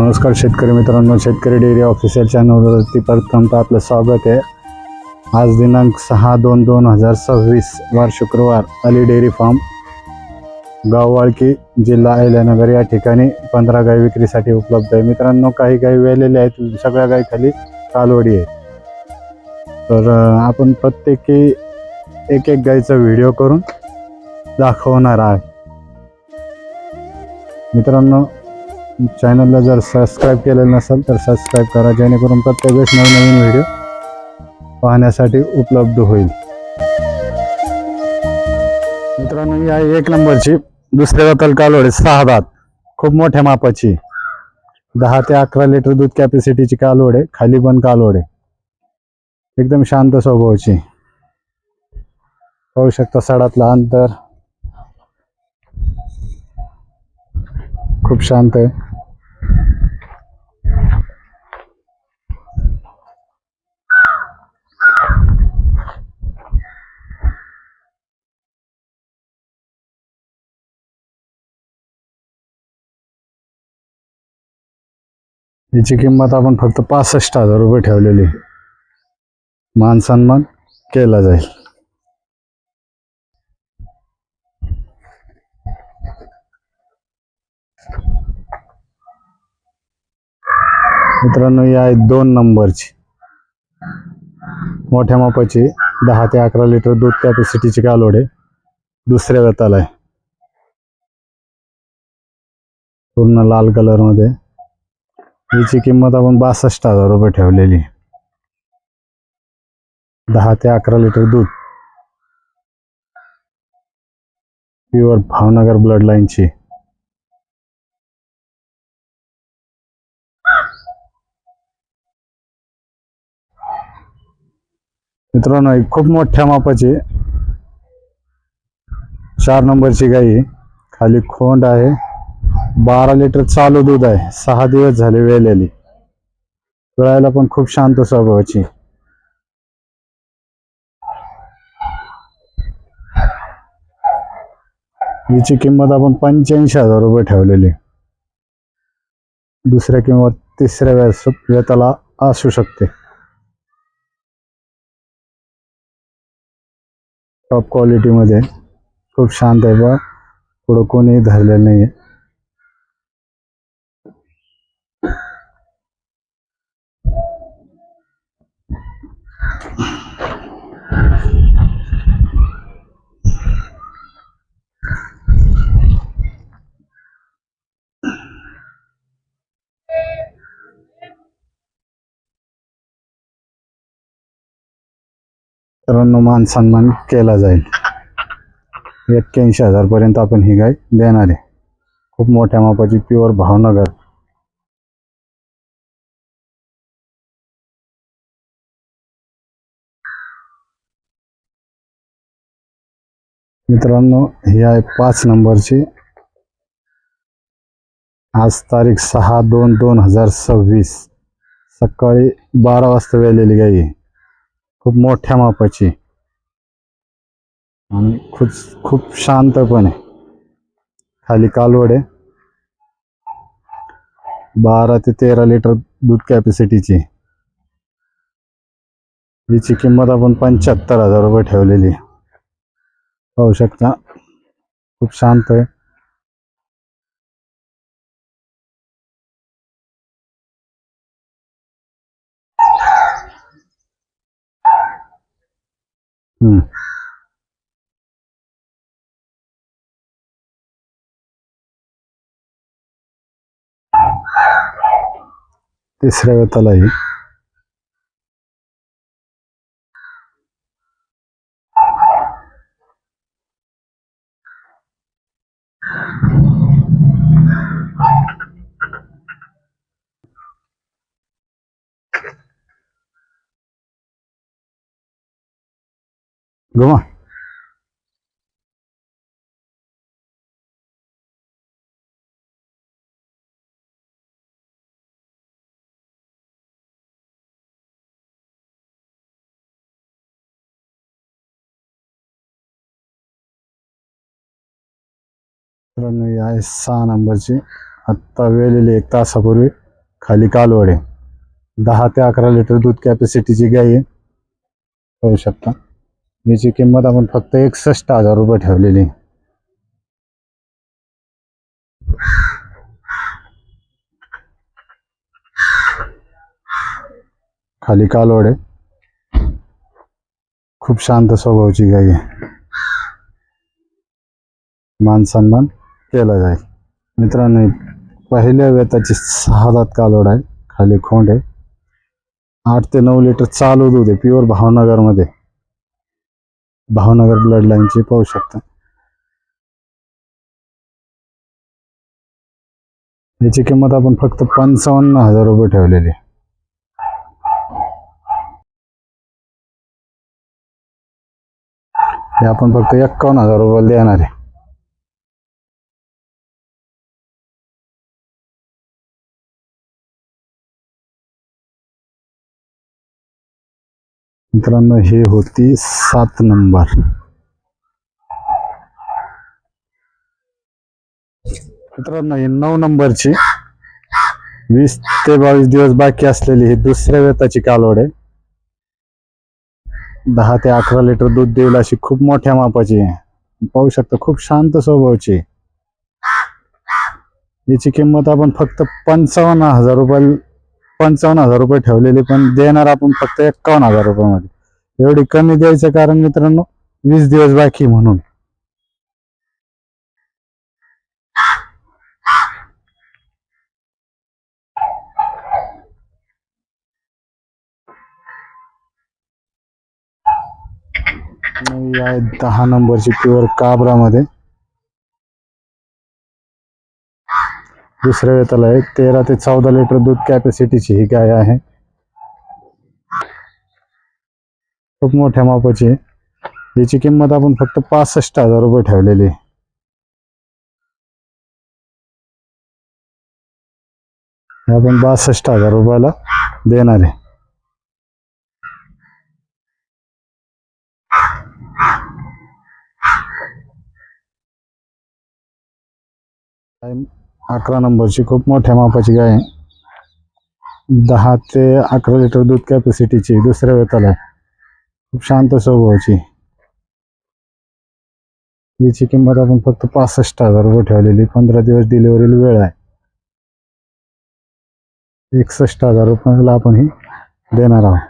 नमस्कार शेतकरी मित्रांनो शेतकरी डेअरी ऑफिशियल चॅनलवरती प्रथमतः आपलं स्वागत आहे. आज दिनांक सहा दोन दोन हजार सव्वीस वार शुक्रवार अली डेअरी फार्म गाववाळकी जिल्हा अहिल्यानगर या ठिकाणी पंधरा गाई विक्रीसाठी उपलब्ध आहे. मित्रांनो काही गाई वेलेले आहेत सगळ्या गाई खाली कालवडी आहे तर आपण प्रत्येकी एक एक गाईचा व्हिडिओ करून दाखवणार आहे. मित्रांनो चॅनलला जर सबस्क्राईब केलेलं नसेल तर सबस्क्राईब करा जेणेकरून प्रत्येक वेळेस नवनवीन व्हिडिओ पाहण्यासाठी उपलब्ध होईल. मित्रांनो ही आहे एक नंबरची दुसऱ्या दाताल कालवड सहा दात खूप मोठ्या मापाची. दहा ते अकरा लिटर दूध कॅपॅसिटीची कालवड आहे खाली पण कालवड आहे एकदम शांत स्वभावाची. पाहू शकता सडातलं अंतर. खूप शांत आहे. याची किंमत आपण फक्त पासष्ट हजार रुपये ठेवलेली. मानसन्मान केला जाईल. मित्रांनो ही आहे दोन नंबरची. मोठ्या मापाची दहा ते अकरा लिटर दूध कॅपॅसिटीची कालोड आहे. दुसऱ्या गताला आहे. पूर्ण लाल कलर याची किंमत आपण बासष्ट हजार रुपये ठेवलेली. दहा ते अकरा लिटर दूध. प्युअर भावनगर ब्लड लाईनची मित्रांनो खूप मोठ्या मापाची चार नंबरची गाई खाली खोंड आहे. बारा लिटर चालू दूध आहे. सहा दिवस झाले वेळलेली वेळायला पण खूप शांत स्वभावाची. हिची किंमत आपण पंच्याऐंशी हजार रुपये ठेवलेली. दुसऱ्या किंवा तिसऱ्या वेळेस वेताला असू शकते. टॉप क्वालिटीमध्ये खूप शांत आहे बा. पुढं कोणीही धरलेलं नाही आहे मित्रांनो मान सन्मान केला जाईल. एक्क्याऐंशी हजारपर्यंत आपण ही गाय देणार आहे. खूप मोठ्या मापाची प्युअर भावनगर मित्रांनो ही आहे पाच नंबरची. आज तारीख सहा दोन दोन हजार सव्वीस. सकाळी बारा वाजता वेळलेली गाई आहे. खूप मोठ्या मापाची. आणि खूप खूप शांतपणे. खाली कालवड. आहे बारा ते तेरा लिटर दूध कॅपॅसिटीची हिची किंमत आपण पंच्याहत्तर हजार रुपये ठेवलेली पाहू शकता. खूप शांत आहे. तिसऱ्या वेतालाही गोमा मित्रांनो आहे सहा नंबरची आत्ता वेळेली एक तासापूर्वी खाली कालवडे दहा ते अकरा लिटर दूध कॅपॅसिटीची गाय आहे. पाहू शकता. याची किंमत आपण फक्त एकसष्ट हजार रुपये ठेवलेली. खाली कालवड आहे. खूप शांत स्वभावाची गाय आहे. मान सन्मान केला जाईल. मित्रांनो पहिल्या वेताची सहा दात कालोड आहे. खाली खोंड आहे. आठ ते नऊ लिटर चालू दूध आहे. प्युअर भावनगरमध्ये. भावनगर ब्लड लाईनची पाहू शकता याची किंमत आपण फक्त पंचावन्न हजार रुपये ठेवलेली आहे. हे आपण फक्त एक्कावन्न हजार रुपयाला देणार आहे मित्रांनो हे होती सात नंबर. मित्रांनो ही नऊ नंबरची वीस ते बावीस दिवस बाकी असलेली ही दुसऱ्या वेताची कालवड आहे. दहा ते अकरा लिटर दूध देईल अशी खूप मोठ्या मापाची आहे. पाहू शकता खूप शांत स्वभावाची याची किंमत आपण फक्त पंचावन्न हजार रुपये पंचावन्न हजार रुपये ठेवलेले पण देणार आपण फक्त एक्कावन्न हजार रुपयामध्ये. एवढी कमी द्यायचं कारण मित्रांनो वीस दिवस बाकी म्हणून. दहा नंबरची प्युअर काबरामध्ये. दुसऱ्या वेताला आहे. तेरा ते चौदा लिटर दूध कॅपॅसिटीची ही गाय आहे. खूप मोठ्या मापाची याची किंमत आपण फक्त पासष्ट हजार रुपये ठेवलेली आहे. हे आपण बासष्ट हजार रुपयाला देणार आहे. अकरा नंबरची खूप मोठ्या मापाची गाय आहे. दहा ते अकरा लिटर दूध कॅपॅसिटीची दुसऱ्या वेताला आहे. खूप शांत स्वभावाची. याची किंमत आपण फक्त पासष्ट हजार रुपये ठेवलेली. पंधरा दिवस डिलिव्हरीला वेळ आहे. एकसष्ट हजार रुपयाला आपण ही देणार आहोत.